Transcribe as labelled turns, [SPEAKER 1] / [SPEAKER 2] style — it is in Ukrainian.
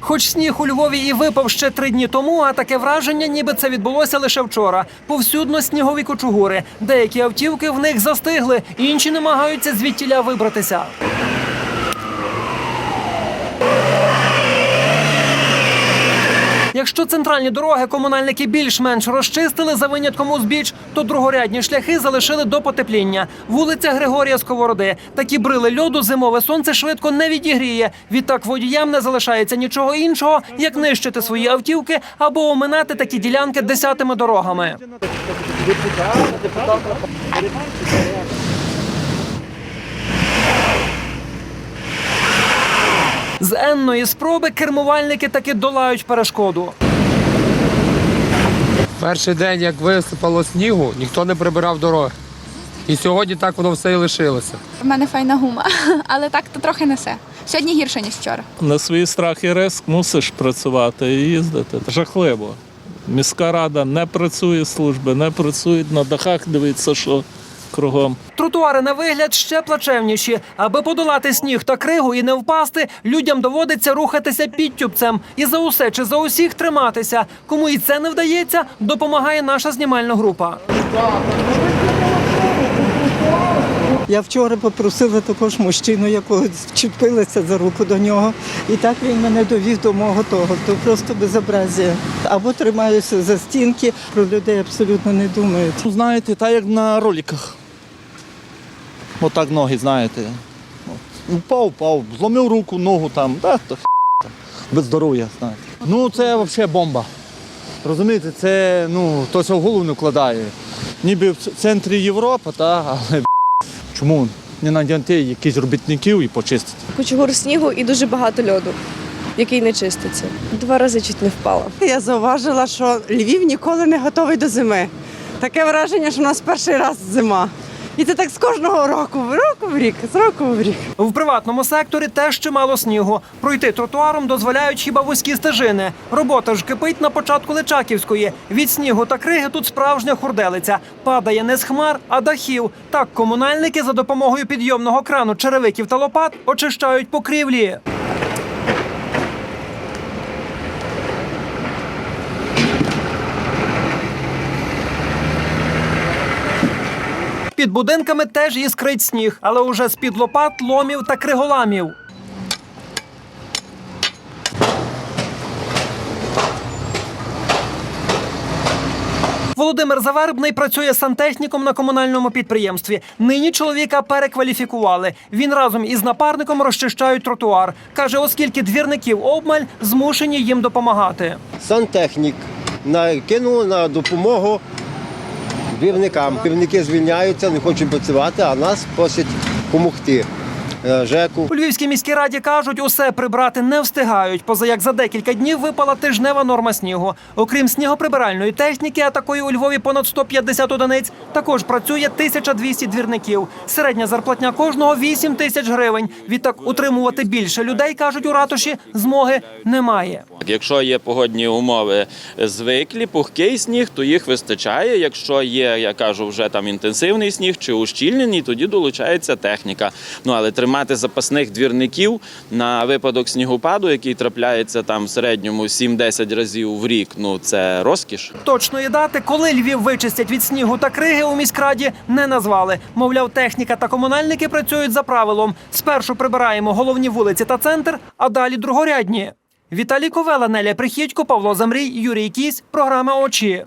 [SPEAKER 1] Хоч сніг у Львові і випав ще три дні тому, а таке враження, ніби це відбулося лише вчора. Повсюдно снігові кучугури. Деякі автівки в них застигли, інші намагаються звідтіля вибратися. Якщо центральні дороги комунальники більш-менш розчистили за винятком узбіч, то другорядні шляхи залишили до потепління. Вулиця Григорія Сковороди. Такі брили льоду зимове сонце швидко не відігріє. Відтак водіям не залишається нічого іншого, як нищити свої автівки або оминати такі ділянки десятими дорогами. З енної спроби кермувальники таки долають перешкоду.
[SPEAKER 2] Перший день, як висипало снігу, ніхто не прибирав дороги. І сьогодні так воно все і лишилося.
[SPEAKER 3] У мене файна гума, але так то трохи несе. Сьогодні гірше, ніж вчора.
[SPEAKER 4] На свій страх і риск мусиш працювати і їздити. Жахливо. Міська рада не працює, служби не працюють на дахах, дивиться, що кругом.
[SPEAKER 1] Тротуари на вигляд ще плачевніші. Аби подолати сніг та кригу і не впасти, людям доводиться рухатися підтюбцем. І за усе чи за усіх триматися. Кому і це не вдається, допомагає наша знімальна група.
[SPEAKER 5] Я вчора попросила також мужчину, якого вчепилася за руку до нього, і так він мене довів до мого того. То просто безобразія. Або тримаюся за стінки, про людей абсолютно не думають.
[SPEAKER 6] Знаєте, так як на роликах. Отак ноги, знаєте. Упав, упав, зломив руку, ногу там, да, то ф*** без здоров'я, знаєте. Ну це взагалі бомба. Розумієте, це ну, хтось в голову не вкладає. Ніби в центрі Європи, та, але б**, чому не надягти якісь робітників і почистити?
[SPEAKER 7] кучугур снігу і дуже багато льоду, який не чиститься. Два рази чуть не впала.
[SPEAKER 8] Я зауважила, що Львів ніколи не готовий до зими. Таке враження, що в нас перший раз зима. І це так з кожного року, в року в рік, з року в рік.
[SPEAKER 1] В приватному секторі теж чимало снігу. Пройти тротуаром дозволяють хіба вузькі стежини. Робота ж кипить на початку Личаківської. Від снігу та криги тут справжня хурделиця. Падає не з хмар, а дахів. Так комунальники за допомогою підйомного крану черевиків та лопат очищають покрівлі. Під будинками теж іскрить сніг, але уже з-під лопат, ломів та криголамів. Володимир Завербний працює сантехніком на комунальному підприємстві. Нині чоловіка перекваліфікували. Він разом із напарником розчищають тротуар. Каже, оскільки двірників обмаль, змушені їм допомагати.
[SPEAKER 9] сантехнік накинули на допомогу двірникам. Півники звільняються, не хочуть працювати, а нас просять допомогти. Е, ЖЕКу.
[SPEAKER 1] У Львівській міській раді кажуть, усе прибрати не встигають. Поза як за декілька днів випала тижнева норма снігу. Окрім снігоприбиральної техніки, а такої у Львові понад 150 одиниць, також працює 1200 двірників. Середня зарплатня кожного 8 тисяч гривень. Відтак утримувати більше людей, кажуть у ратуші, змоги немає.
[SPEAKER 10] Якщо є погодні умови звиклі, пухкий сніг, то їх вистачає. Якщо є, я кажу, вже там інтенсивний сніг чи ущільнений, тоді долучається техніка. Ну але тримати запасних двірників на випадок снігопаду, який трапляється там в середньому 7-10 разів в рік, ну це розкіш.
[SPEAKER 1] Точної дати, коли Львів вичистять від снігу та криги у міськраді, не назвали. Мовляв, техніка та комунальники працюють за правилом. Спершу прибираємо головні вулиці та центр, а далі другорядні. Віталій Ковела, Неля Прихідько, Павло Замрій, Юрій Кісь. Програма Очі.